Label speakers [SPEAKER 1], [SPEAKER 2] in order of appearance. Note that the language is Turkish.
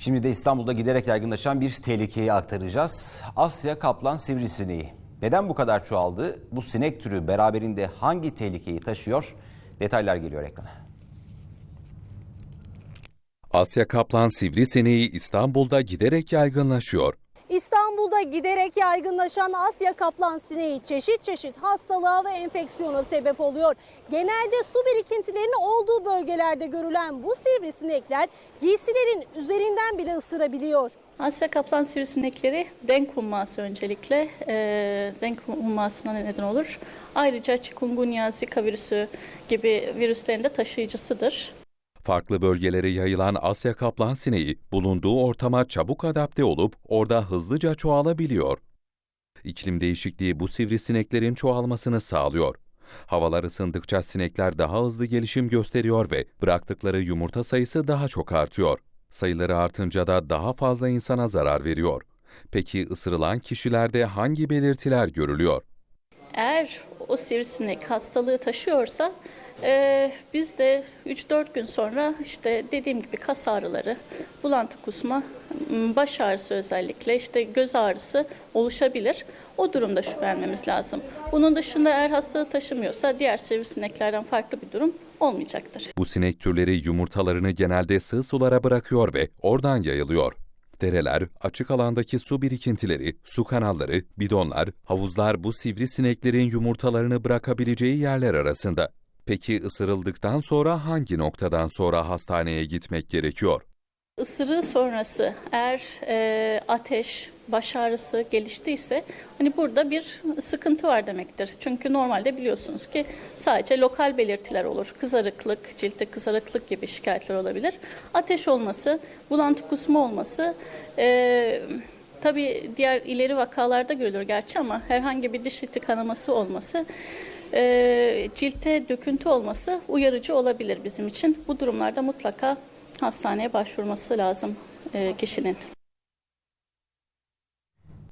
[SPEAKER 1] Şimdi de İstanbul'da giderek yaygınlaşan bir tehlikeyi aktaracağız. Asya kaplan sivrisineği. Neden bu kadar çoğaldı? Bu sinek türü beraberinde hangi tehlikeyi taşıyor? Detaylar geliyor ekrana.
[SPEAKER 2] Asya kaplan sivrisineği İstanbul'da giderek yaygınlaşıyor.
[SPEAKER 3] İstanbul'da giderek yaygınlaşan Asya kaplan sineği çeşit çeşit hastalığa ve enfeksiyona sebep oluyor. Genelde su birikintilerinin olduğu bölgelerde görülen bu sivrisinekler giysilerin üzerinden bile ısırabiliyor.
[SPEAKER 4] Asya kaplan sivrisinekleri denk humması öncelikle e, denk hummasına neden olur. Ayrıca chikungunya, zika virüsü gibi virüslerin de taşıyıcısıdır.
[SPEAKER 2] Farklı bölgelere yayılan Asya kaplan sineği bulunduğu ortama çabuk adapte olup orada hızlıca çoğalabiliyor. İklim değişikliği bu sivrisineklerin çoğalmasını sağlıyor. Havalar ısındıkça sinekler daha hızlı gelişim gösteriyor ve bıraktıkları yumurta sayısı daha çok artıyor. Sayıları artınca da daha fazla insana zarar veriyor. Peki ısırılan kişilerde hangi belirtiler görülüyor?
[SPEAKER 4] Eğer o sivrisinek hastalığı taşıyorsa e, biz de 3-4 gün sonra işte dediğim gibi kas ağrıları, bulantı kusma, baş ağrısı özellikle işte göz ağrısı oluşabilir. O durumda şüphelenmemiz lazım. Bunun dışında eğer hastalığı taşımıyorsa diğer sivrisineklerden farklı bir durum olmayacaktır.
[SPEAKER 2] Bu sinek türleri yumurtalarını genelde sığ sulara bırakıyor ve oradan yayılıyor. Dereler, açık alandaki su birikintileri, su kanalları, bidonlar, havuzlar bu sivrisineklerin yumurtalarını bırakabileceği yerler arasında. Peki ısırıldıktan sonra hangi noktadan sonra hastaneye gitmek gerekiyor?
[SPEAKER 4] Isırığı sonrası eğer e, ateş, baş ağrısı geliştiyse hani burada bir sıkıntı var demektir. Çünkü normalde biliyorsunuz ki sadece lokal belirtiler olur. Kızarıklık, ciltte kızarıklık gibi şikayetler olabilir. Ateş olması, bulantı kusma olması e, tabii diğer ileri vakalarda görülür gerçi ama herhangi bir diş eti kanaması olması e, cilte döküntü olması uyarıcı olabilir bizim için. Bu durumlarda mutlaka hastaneye başvurması lazım e, kişinin.